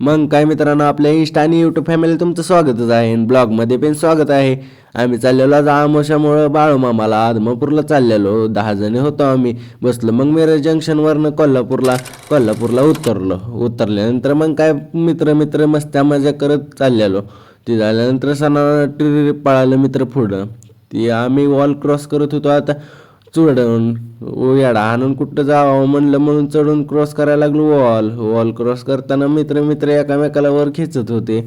मग काय मित्रांनो आपल्या इंस्टा आणि यूट्यूब फॅमिली तुमचं स्वागतच आहे. आणि ब्लॉगमध्ये पण स्वागत आहे. आम्ही चाललेलो आज आमोशामुळं बाळूमामाला आदमापूरला चाललेलो. दहा जणी होतो आम्ही. बसलो मग मिरज जंक्शनवरनं कोल्हापूरला कोल्हापूरला उतरलो. उतरल्यानंतर मग काय मित्र मित्र मस्त्या मजा करत चाललेलो. ते झाल्यानंतर सणा टिरी पळालं मित्र पुढं. ती आम्ही वॉल क्रॉस करत होतो. आता चुडण उयाडा आणून कुठं जावं म्हणलं म्हणून चढून क्रॉस करायला लागलो वॉल वॉल क्रॉस करताना मित्र मित्र एकामेकाला वर खेचत होते.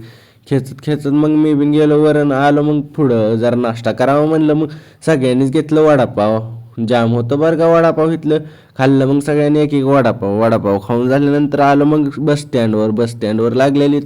खेचत खेचत मग मी बिन गेलो वरण आलो मग पुढं. जरा नाश्ता करावा म्हणलं मग सगळ्यांनीच घेतलं वडापाव. जाम होतं बरं का वडापाव घेतलं खाल्लं मग सगळ्यांनी एक एक वडापाव. वडापाव खाऊन झाल्यानंतर आलो मग बस स्टँडवर बस स्टँडवर लागलेली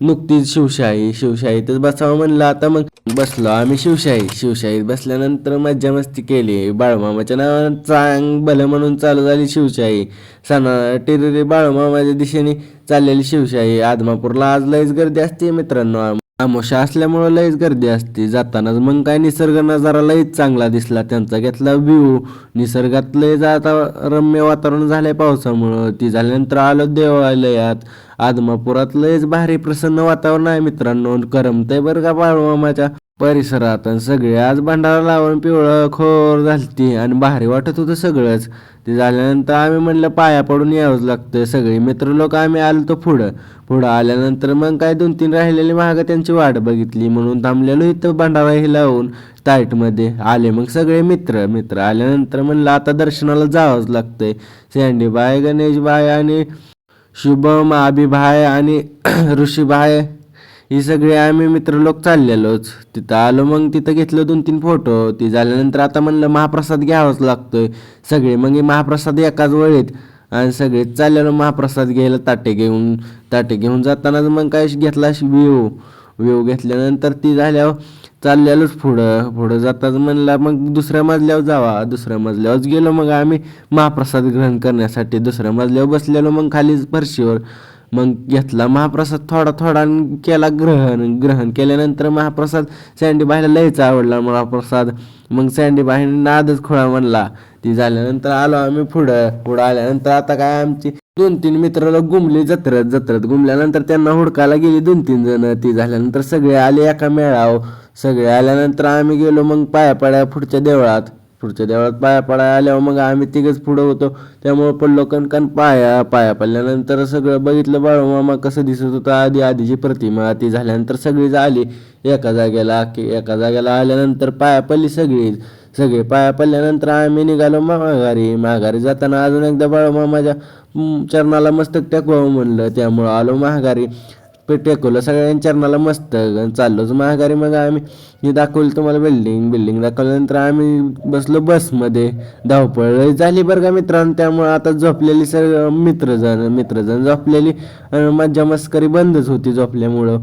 नुकतीच शिवशाही. शिवशाहीतच बसावं म्हणलं. आता मग बसलो. आम्ही शिवशाही. शिवशाहीत बसल्यानंतर मज्जा मस्ती केली. बाळूमामाच्या नावानं चांग भलं म्हणून चालू झाली शिवशाही. सणा टिरिरी बाळूमामाच्या दिशेने चाललेली शिवशाही. आदमापूरला आज लयच गर्दी असते मित्रांनो. आमोशा असल्यामुळं लयच गर्दी असते. जातानाच मग काय निसर्ग नजारा लयच चांगला दिसला. त्यांचा घेतला व्ह्यू निसर्गात लय जाता रम्य वातावरण झालंय पावसामुळं. ती झाल्यानंतर आलो देवालयात. आदमापुरात लयच भारी प्रसन्न वातावरण आहे मित्रांनो. करमतंय बरं का बाळूमामाच्या परिसरात. आणि सगळे आज भंडारा लावून पिवळं खोर झालती. आणि भारी वाटत होतं सगळंच. ते झाल्यानंतर आम्ही म्हणलं पाया पडून यावंच लागतं सगळे. मित्र लोक आम्ही आलो तो पुढं. पुढं आल्यानंतर मग काय दोन तीन राहिलेली महाग त्यांची वाट बघितली. म्हणून थांबलेलो इथं भंडारा हे लावून टाईटमध्ये आले मग सगळे मित्र. मित्र आल्यानंतर म्हणलं आता दर्शनाला जावंच लागतंय. सँडीबाय गणेशबाय आणि शुभम आबिभाय आणि ऋषीभाय ही सगळे आम्ही मित्र लोक चाललेलोच. तिथं आलो मग तिथं घेतलं दोन तीन फोटो ती झाल्यानंतर आता म्हणलं महाप्रसाद घ्यावाच लागतोय. सगळे मग हे महाप्रसाद एकाच वेळेत. आणि सगळे चाललेलो महाप्रसाद घ्यायला ताटे घेऊन ताटे घेऊन जातानाच मग काय घेतला व्यू व्यू घेतल्यानंतर ती झाल्यावर चाललेलोच पुढं. पुढं जाताच म्हणला मग दुसऱ्या मजल्यावर जावा. दुसऱ्या मजल्यावरच गेलो मग आम्ही महाप्रसाद ग्रहण करण्यासाठी. दुसऱ्या मजल्यावर बसलेलो मग खाली फरशीवर. मग घेतला महाप्रसाद थोडा थोडा केला ग्रहण. ग्रहण केल्यानंतर महाप्रसाद सँडीबाईला लयच आवडला महाप्रसाद. मग सँडीबाईने नादच खोळा म्हणला. ती झाल्यानंतर आलो आम्ही पुढं. पुढं आल्यानंतर आता काय आमची दोन तीन मित्राला गुमली जत्रत. जत्रत गुमल्यानंतर त्यांना हुडकायला गेली दोन तीन जण. ती झाल्यानंतर सगळे आले एका मेळाव. सगळे आल्यानंतर आम्ही गेलो मग पाया पाड्या पुढच्या देवळात. पुढच्या देवळात पाया पडाय आल्यावर मग आम्ही तिघंच पुढं होतो. त्यामुळं पडलो कणकण पाया पाया पडल्यानंतर सगळं बघितलं बाळूमामा कसं दिसत होतं. आधी आधीची प्रतिमा ती झाल्यानंतर सगळीच आली. एका जागेला की एका जागेला आल्यानंतर पाया पडली सगळीच. सगळे पाया पडल्यानंतर आम्ही निघालो माघारी माघारी जाताना अजून एकदा बाळूमामाच्या चरणाला मस्तक टेकवावं म्हणलं. त्यामुळं आलो माघारी टेकवलं सगळ्यांच्या चरणाला मस्त चाललोच महागारी मग आम्ही हे दाखवलं तुम्हाला बिल्डिंग बिल्डिंग दाखवल्यानंतर आम्ही बसलो बसमध्ये. धावपळ झाली बरं का मित्रांनो. त्यामुळं आता झोपलेली सर मित्रजण मित्रजण झोपलेली. मज्जा मस्करी बंदच होती झोपल्यामुळं.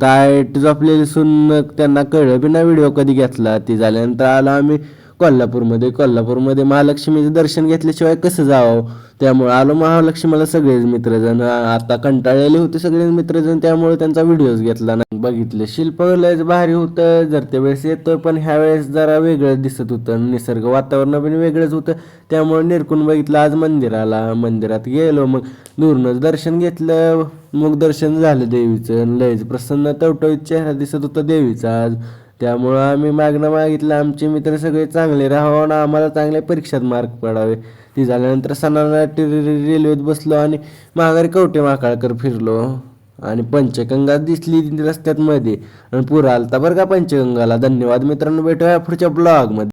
टायट झोपलेली सुन त्यांना कळलं बी ना व्हिडिओ कधी घेतला. ती झाल्यानंतर आलो आम्ही. कोल्हापूरमध्ये कोल्हापूरमध्ये महालक्ष्मीचं दर्शन घेतल्याशिवाय कसं जावं? त्यामुळे आलो महालक्ष्मीला सगळेच मित्रजण. आता कंटाळलेले होते सगळेच मित्रजण त्यामुळे त्यांचा व्हिडिओज घेतला नाही. बघितलं शिल्प लयच भारी होतं. जर त्या वेळेस येतोय पण ह्या वेळेस जरा वेगळं दिसत होतं. निसर्ग वातावरण पण वेगळंच होतं. त्यामुळे निरकून बघितलं आज मंदिराला. मंदिरात गेलो मग दूरनंच दर्शन घेतलं. मग दर्शन झालं देवीचं. लयच प्रसन्न टवटवीत चेहरा दिसत होता देवीचा आज. त्यामुळं आम्ही मागणं मागितलं आमचे मित्र सगळे चांगले राहावं आणि आम्हाला चांगल्या परीक्षात मार्क पडावे. ती झाल्यानंतर सणाला रेल्वेत बसलो आणि माघारी कवटे माकाळकर फिरलो. आणि पंचगंगा दिसली रस्त्यात मध्ये. आणि पुरा आलता बरं का पंचगंगाला. धन्यवाद मित्रांनो. भेटूया पुढच्या ब्लॉगमध्ये